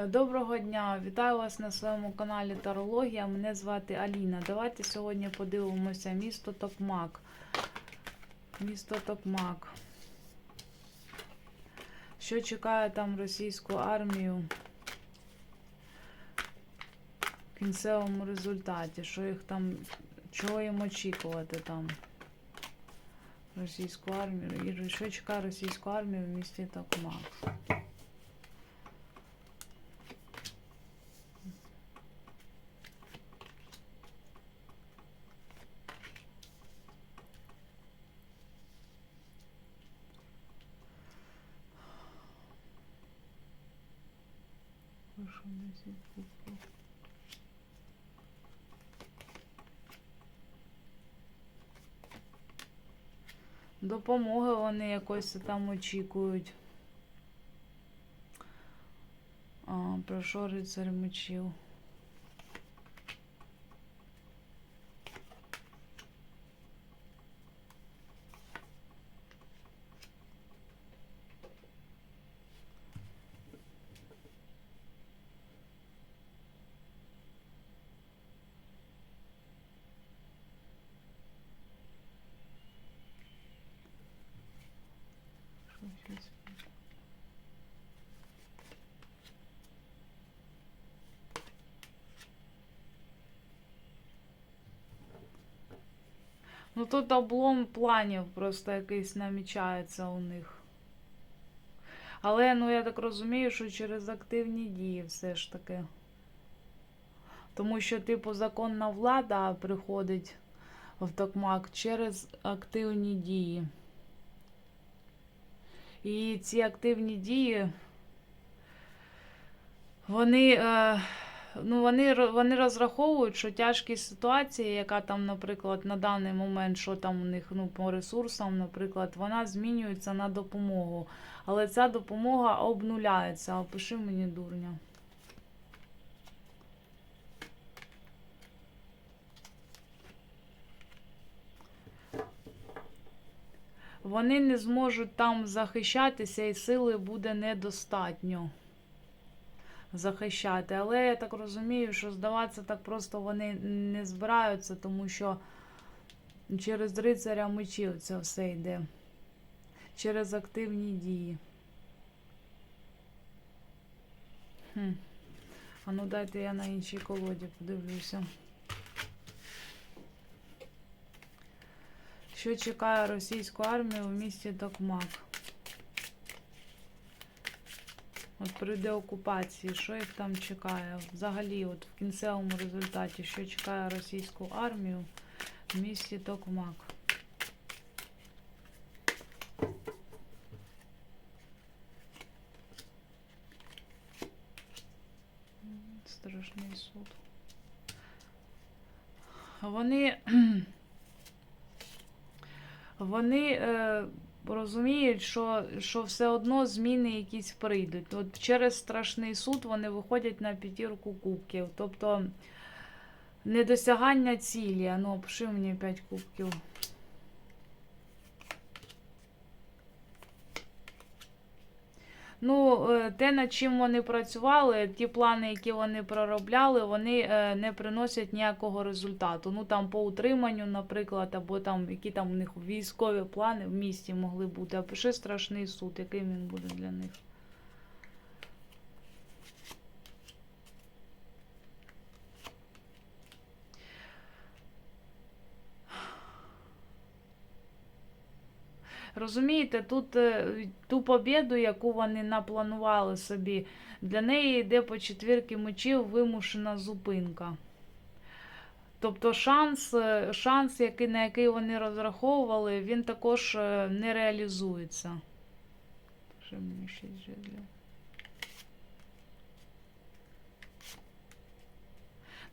Е, Доброго дня! Вітаю вас на своєму каналі Тарологія. Мене звати Аліна. Давайте сьогодні подивимося місто Токмак. Місто Токмак. Що чекає там російську армію в кінцевому результаті? Що їх там, чого їм очікувати там? Російську армію. І що чекає російську армію в місті Токмак? Десять кубків. Допомоги вони якось там очікують. А, про що рицар мечів? Що щось? Ну тут облом планів просто якийсь намічається у них. Але, ну, я так розумію, що через активні дії все ж таки. Тому що, типу, законна влада приходить в Токмак через активні дії. І ці активні дії, вони, е, ну, вони, вони розраховують, що тяжкість ситуації, яка там, наприклад, на даний момент, що там у них ну, по ресурсам, наприклад, вона змінюється на допомогу. Але ця допомога обнуляється. Опиши мені дурня. Вони не зможуть там захищатися, і сили буде недостатньо захищати. Але я так розумію, що здаватися так просто вони не збираються, тому що через рицаря мечів це все йде. Через активні дії. Хм. А ну дайте я на іншій колоді подивлюся. Що чекає російську армію в місті Токмак? От при деокупації, що їх там чекає? Взагалі, от в кінцевому результаті, що чекає російську армію в місті Токмак? Страшний суд. Вони. Вони е, розуміють, що, що все одно зміни якісь прийдуть. От через страшний суд вони виходять на п'ятірку кубків. Тобто недосягання цілі. Ну, опиши мені 5 кубків. Ну, е, те, над чим вони працювали, ті плани, які вони проробляли, вони е, не приносять ніякого результату. Ну там по утриманню, наприклад, або там які там у них військові плани в місті могли бути. А пише страшний суд, який він буде для них. Розумієте, тут е, ту побіду, яку вони напланували собі, для неї йде по четвірки мечів вимушена зупинка. Тобто шанс, е, шанс який, на який вони розраховували, він також е, не реалізується. Що мені ще житло?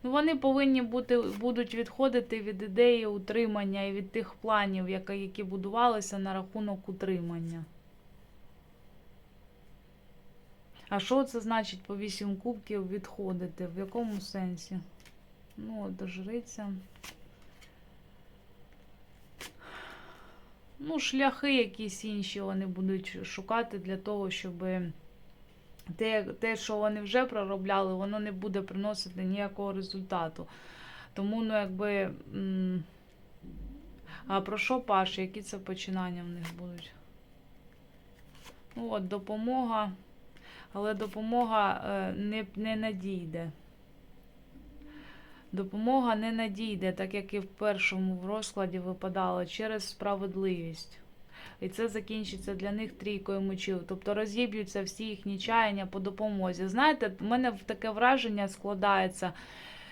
Вони повинні бути, будуть відходити від ідеї утримання і від тих планів, які, будувалися на рахунок утримання. А що це значить по 8 кубків відходити? В якому сенсі? Ну, от жриця. Ну, шляхи якісь інші вони будуть шукати для того, щоб те, те, що вони вже проробляли, воно не буде приносити ніякого результату. Тому, ну, якби. А про що Паш? Які це починання в них будуть? Ну, от, допомога. Але допомога е, не, не надійде. Допомога не надійде, так як і в першому розкладі випадало, через справедливість. І це закінчиться для них трійкою мечів. Тобто розіб'ються всі їхні чаяння по допомозі. Знаєте, в мене таке враження складається,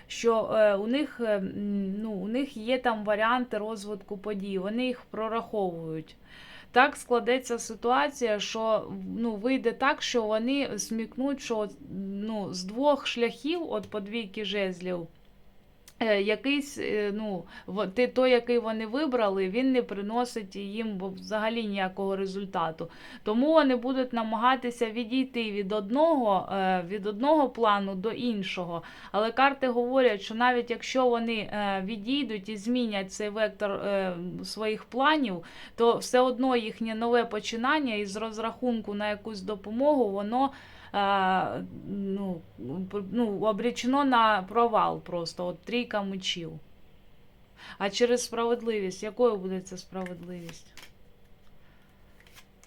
що е, у, них, е, ну, у них є там варіанти розвитку подій, вони їх прораховують. Так складеться ситуація, що ну, вийде так, що вони смікнуть, що ну, з двох шляхів, от по двійки жезлів, якийсь, е, ну, те- той, який вони вибрали, він не приносить їм взагалі ніякого результату. Тому вони будуть намагатися відійти від одного, е, від одного плану до іншого. Але карти говорять, що навіть якщо вони е, відійдуть і змінять цей вектор е, своїх планів, то все одно їхнє нове починання із розрахунку на якусь допомогу, воно е, ну, ну, обречено на провал просто. От трійка мечів. А через справедливість, якою буде ця справедливість?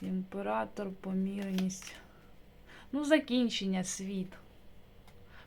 Імператор, помірність. Ну, закінчення, світ.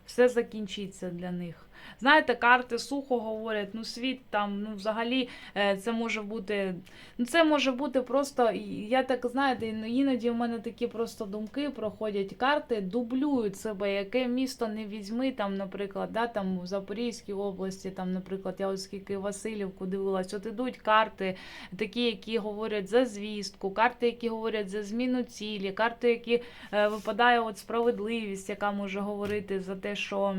Все закінчиться для них. Знаєте, карти сухо говорять, ну світ там, ну взагалі е, це може бути. Ну, це може бути просто. Я так знаєте, іноді в мене такі просто думки проходять. Карти дублюють себе, яке місто не візьми, там, наприклад, да, там в Запорізькій області, там, наприклад, я оскільки Васильівку дивилась, от ідуть карти, такі, які говорять за звістку, карти, які говорять за зміну цілі, карти, які е, випадає от справедливість, яка може говорити за те, що.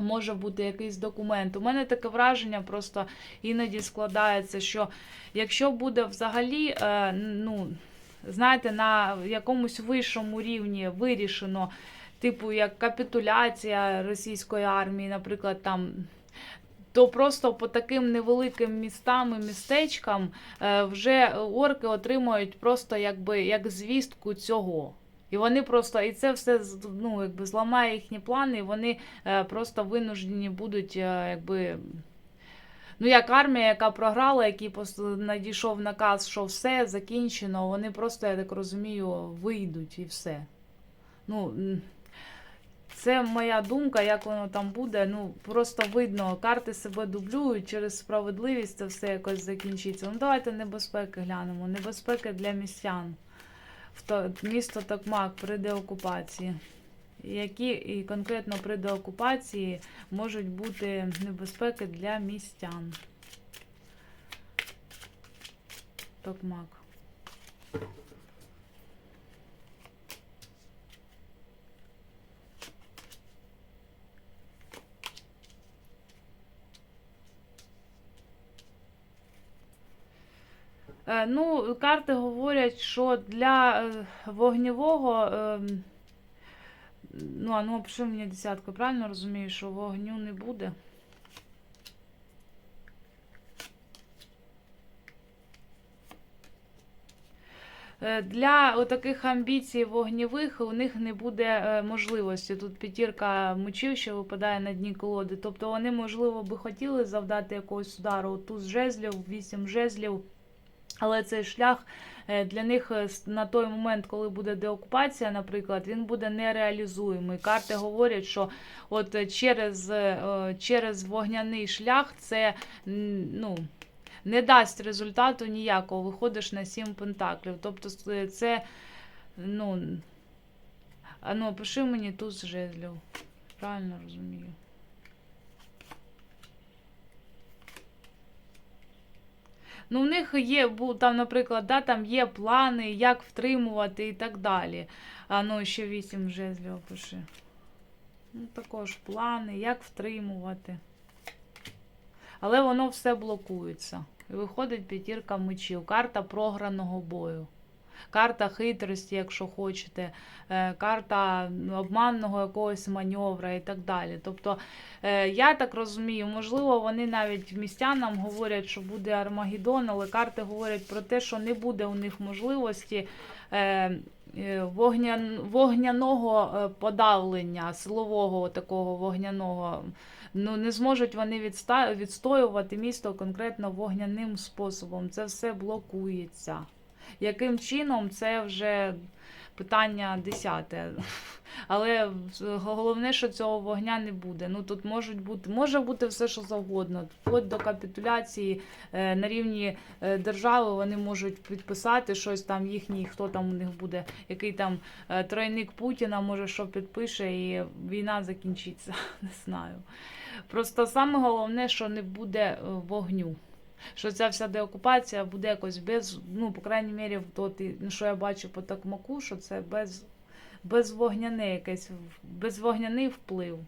Може бути якийсь документ. У мене таке враження просто іноді складається, що якщо буде взагалі, е, ну, знаєте, на якомусь вищому рівні вирішено, типу як капітуляція російської армії, наприклад, там. То просто по таким невеликим містам і містечкам е, вже орки отримують просто якби як звістку цього. І вони просто, і це все ну, якби зламає їхні плани, і вони е, просто винуждені будуть, е, якби. Ну, як армія, яка програла, який надійшов наказ, що все закінчено, вони просто, я так розумію, вийдуть і все. Ну, це моя думка, як воно там буде. Ну, просто видно, карти себе дублюють через справедливість, це все якось закінчиться. Ну, давайте небезпеки глянемо. Небезпеки для містян. Місто Токмак при деокупації. Які і конкретно при деокупації можуть бути небезпеки для містян? Токмак. Ну, карти говорять, що для е, вогневого. е, Ну, а ну, пиши мені десятку, правильно розумію, що вогню не буде. Е, Для таких амбіцій вогнєвих у них не буде е, можливості. Тут п'ятірка мечів, що випадає на дні колоди. Тобто вони, можливо, би хотіли завдати якогось удару. Туз жезлів, вісім жезлів. Але цей шлях е, для них е, на той момент, коли буде деокупація, наприклад, він буде нереалізуємий. Карти говорять, що от е, через, через вогняний шлях це ну, не дасть результату ніякого. Виходиш на сім пентаклів. Тобто це, ну, ну, пиши мені туз жезлів. Правильно розумію. Ну, в них є, там, наприклад, да, там є плани, як втримувати і так далі. А ну, ще вісім жезлів пиши. Ну, також плани, як втримувати. Але воно все блокується. І виходить п'ятірка мечів. Карта програного бою. Карта хитрості, якщо хочете, е, карта обманного якогось маневра і так далі. Тобто, е, я так розумію, можливо, вони навіть містянам говорять, що буде Армагеддон, але карти говорять про те, що не буде у них можливості е, вогня, вогняного подавлення, силового такого вогняного. Ну, не зможуть вони відста- відстоювати місто конкретно вогняним способом. Це все блокується. Яким чином, це вже питання десяте. Але головне, що цього вогня не буде. Ну тут можуть бути, може бути все, що завгодно. Вплоть до капітуляції е, на рівні е, держави вони можуть підписати щось там їхній, хто там у них буде, який там е, тройник Путіна, може, що підпише, і війна закінчиться. Не знаю. Просто саме головне, що не буде вогню. Що ця вся деокупація буде якось без, ну, по крайній мірі, то, ну, що я бачу по такмаку, що це без, безвогняне якесь, безвогняний вплив.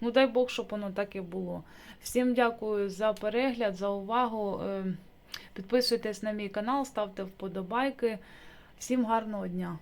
Ну, дай Бог, щоб воно так і було. Всім дякую за перегляд, за увагу. Е, Підписуйтесь на мій канал, ставте вподобайки. Всім гарного дня!